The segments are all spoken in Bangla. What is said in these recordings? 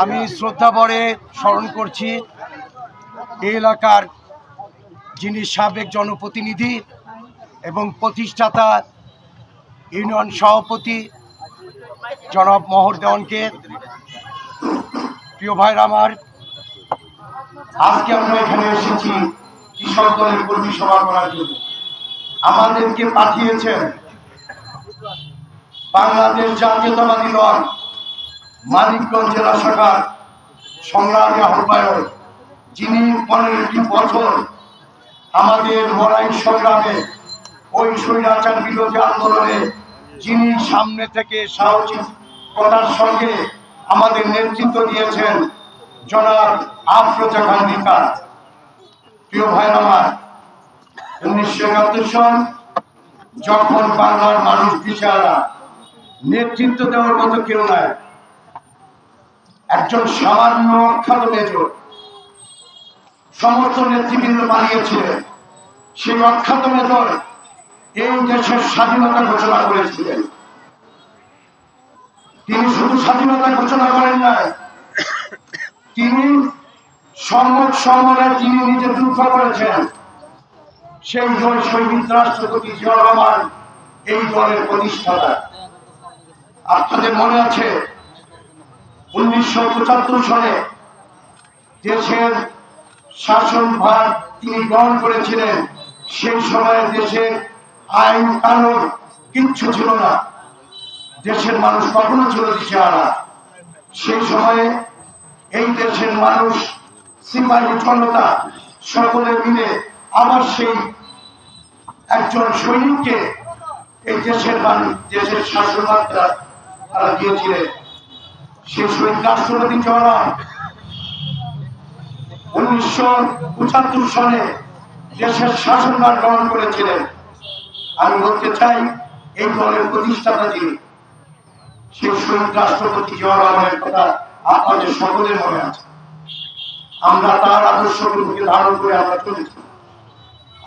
আমি শ্রদ্ধা বরে স্মরণ করছি এই এলাকার যিনি সাবেক জনপ্রতিনিধি এবং প্রতিষ্ঠাতা ইউনিয়ন সভাপতি জনাব মোহর দেওয়ানকে, প্রিয় ভাইরা আমার, আজকে আমরা এখানে এসেছি কৃষক দলের কর্মী সভা করার জন্য। আমাদেরকে পাঠিয়েছেন বাংলাদেশ জাতীয়তাবাদী দল মানিকগঞ্জ জেলা শাখার সংগ্রামী আহ্বায়ক, যিনি পনেরোটি বছর আমাদের লড়াই সংগ্রামে ওই স্বৈরাচার বিরোধী আন্দোলনে যিনি সামনে থেকে সাহসিকতার সঙ্গে আমাদের নেতৃত্ব দিয়েছেন, জনাব আফরোজা খান নিকার প্রিয় ভাই আমার, উনিশশো একাত্তর সন যখন বাংলার মানুষ বিচারা নেতৃত্ব দেওয়ার মতো কেউ নাই একজন সামান্য অখ্যাত মেজর সমস্ত নেতৃবৃন্দ বানিয়েছিলেন সেই অখ্যাত মেজর এই দেশের স্বাধীনতা ঘোষণা করেছিলেন। তিনি শুধু স্বাধীনতা ঘোষণা করেন নাই, তিনি সম্মত সম্মানে তিনি নিজে যুদ্ধ করেছেন। সেই দল শহীদ রাষ্ট্রপতি জিয়া রহমান এই দলের প্রতিষ্ঠাতা। আপনাদের মনে আছে উনিশশো পঁচাত্তর সালে দেশের শাসনভার তিনি গ্রহণ করেছিলেন, সেই আইন কানুন কিচ্ছু ছিল না। দেশের মানুষ কখনো ছিল দিশেহারা সেই সময়ে এই দেশের মানুষ সিপাহী জনতা সকলে মিলে আবার সেই একজন সৈনিককে এই দেশের মানুষ, দেশের শাসনভার তারা দিয়েছিলেন। সেই শহীদ রাষ্ট্রপতি উনিশশো পঁচাত্তর দেশের শাসনভার গ্রহণ করেছিলেন। আমি বলতে চাই, এই দলের প্রতিষ্ঠাতা রাষ্ট্রপতি কথা আপনাদের সকলের মনে আছে। আমরা তার আদর্শগুলোকে ধারণ করে আমরা চলেছি।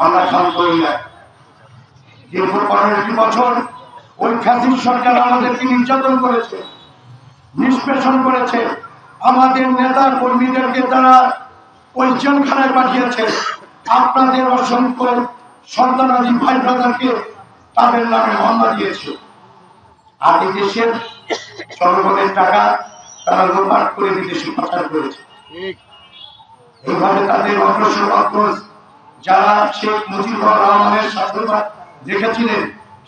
আমরা খান করি না দীর্ঘ পনেরোটি বছর ওই ফ্যাসিস্ট সরকার আমাদেরকে নির্যাতন করেছে। নিষ্পেষণ করেছে। আমাদের নেতা কর্মীদেরকে তারা ওই জেলখানায় পাঠিয়েছে। আপনাদের অসংখ্য সন্তানাদি ভাই ব্রাদারকে তাদের নামে মামলা দিয়েছে। আর এই দেশের জনগণের টাকা তারা লোপাট করে বিদেশে পাচার করেছে। এইভাবে তাদের অগ্রসর অগ্রস যারা শেখ মুজিবুর রহমানের শাসনভার দেখেছিলেন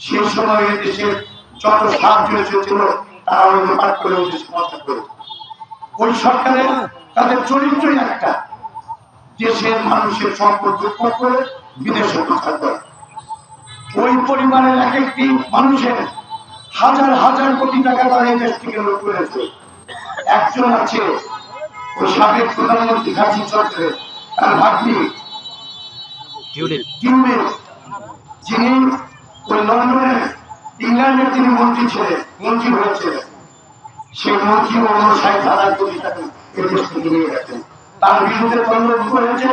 সেই সময় দেশের যত সাহায্য এসেছিল তারা ওই করে ওই দেশে পাচার ওই সরকারের তাদের চরিত্রই একটা। দেশের মানুষের সম্পদ দুর্বল করে বিদেশে পাচার করে ওই পরিমাণের এক একটি মানুষের হাজার হাজার কোটি টাকা তারা এই দেশ থেকে লোক করেছে। একজন আছে ওই সাবেক প্রধানমন্ত্রী হাসি চক্রের তার ভাগ্নি যিনি ওই লন্ডনের ইংল্যান্ডের তিনি মন্ত্রী ছিলেন। মন্ত্রী হয়েছিলেন সেই মন্ত্রী ও ষাট হাজার কোটি টাকা এই দেশ থেকে নিয়ে গেছেন। তার বিরুদ্ধে তদন্ত হয়েছে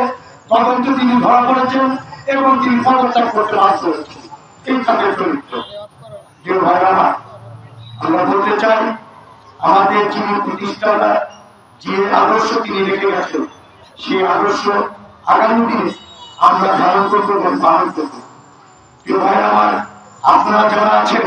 তদন্ত তিনি ধরা পড়েছেন এবং তিনি পদত্যাগ করতে বাধ্য হয়েছেন। এই তাদের চরিত্র। যে ভাইরা আমার, আমরা বলতে চাই আমাদের যিনি প্রতিষ্ঠাতা যে আদর্শ তিনি রেখে গেছেন সেই আদর্শ আগামী দিনে আমরা ধারণ করব এবং পালন করব। প্রিয় ভাই আমার আপনারা যারা আছেন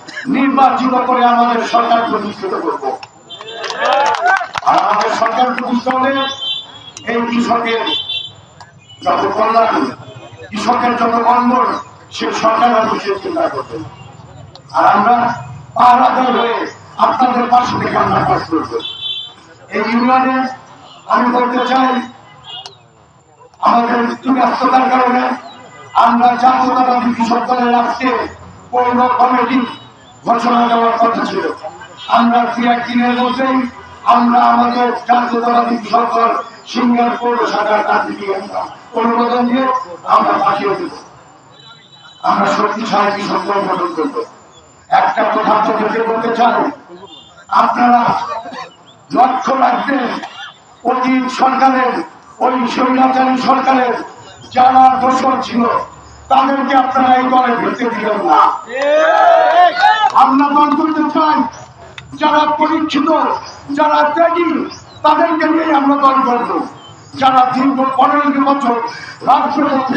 নির্বাচিত করে আমাদের সরকার প্রতিষ্ঠিত করব। আর আমাদের সরকার প্রতিষ্ঠা হলে এই কৃষকের যত কল্যাণ, কৃষকের যত মঙ্গল সে সরকার অবশ্যই চিন্তা করবে। আর আমরা পাহারাদার হয়ে আপনাদের পাশে থেকে আমরা কাজ করব। এই ইউনিয়নে আমি বলতে চাই, আমাদের ব্যস্ততার কারণে আমরা জাতীয়তাবাদী কৃষক দলের আজকে পৌর কমিটি ঘোষণা দেওয়ার কথা ছিল। আমরা দু একদিনের মধ্যেই, আমরা আমাদের জাতীয়তাবাদী সকল সিঙ্গার পৌর শাখার কাজে অনুমোদন দিয়ে আমরা পাঠিয়ে দেব। আমরা শক্তিশালী কৃষক গঠন করব। একটা কথা আপনাদেরকে বলতে চাই। আপনারা লক্ষ্য রাখবেন, অতীত সরকারের, ওই স্বৈরাচারী সরকারের যারা দোষর ছিল, তাদেরকে আপনারা এই দলে ভেতে দিলেন না। আমরা দল করতে চাই, যারা পরীক্ষিত যারা ত্যাগী, তাদেরকে নিয়ে আমরা দল করব যারা দীর্ঘ পনেরো বছর রাষ্ট্রপতি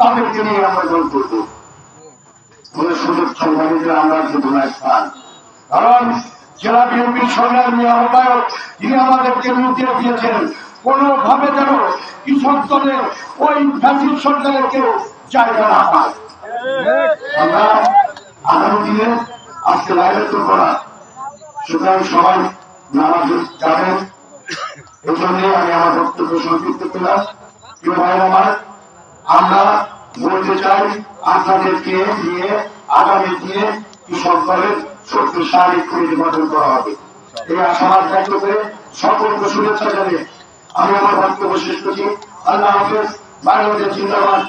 তাদেরকে নিয়ে আমরা দল করব আমাদেরকে কোনোভাবে যেন কৃষক দলের ওই সরকারের কেউ জায়গা না আমরা দিনে আজকে লাইভে করা। সুতরাং সবাই নামাজ যাবেন। এই জন্য আমি আমার বক্তব্য সংক্ষিপ্ত করলাম। প্রিয় ভাই আমার আমরা বলতে চাই, আপনাদেরকে নিয়ে, আগামী দিনে কৃষক দলের শক্তিশালী করে নির্বাচন করা হবে? এই আশাবাদ ব্যক্ত করে সকলকে শুভেচ্ছা জানিয়ে আমি আমার বক্তব্য শেষ করছি। আল্লাহ হাফেজ, বাংলাদেশ জিন্দাবাদ।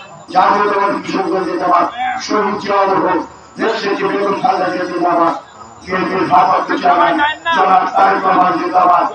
কৃষক দল জিন্দাবাদ। শহীদ জিয়াউর রহমান দেশের যে বেতন খালেদা জিন্দাবাদ বিএনপির ভারপ্রাপ্ত চেয়ারম্যান জনাব তারেক রহমান জিন্দাবাদ।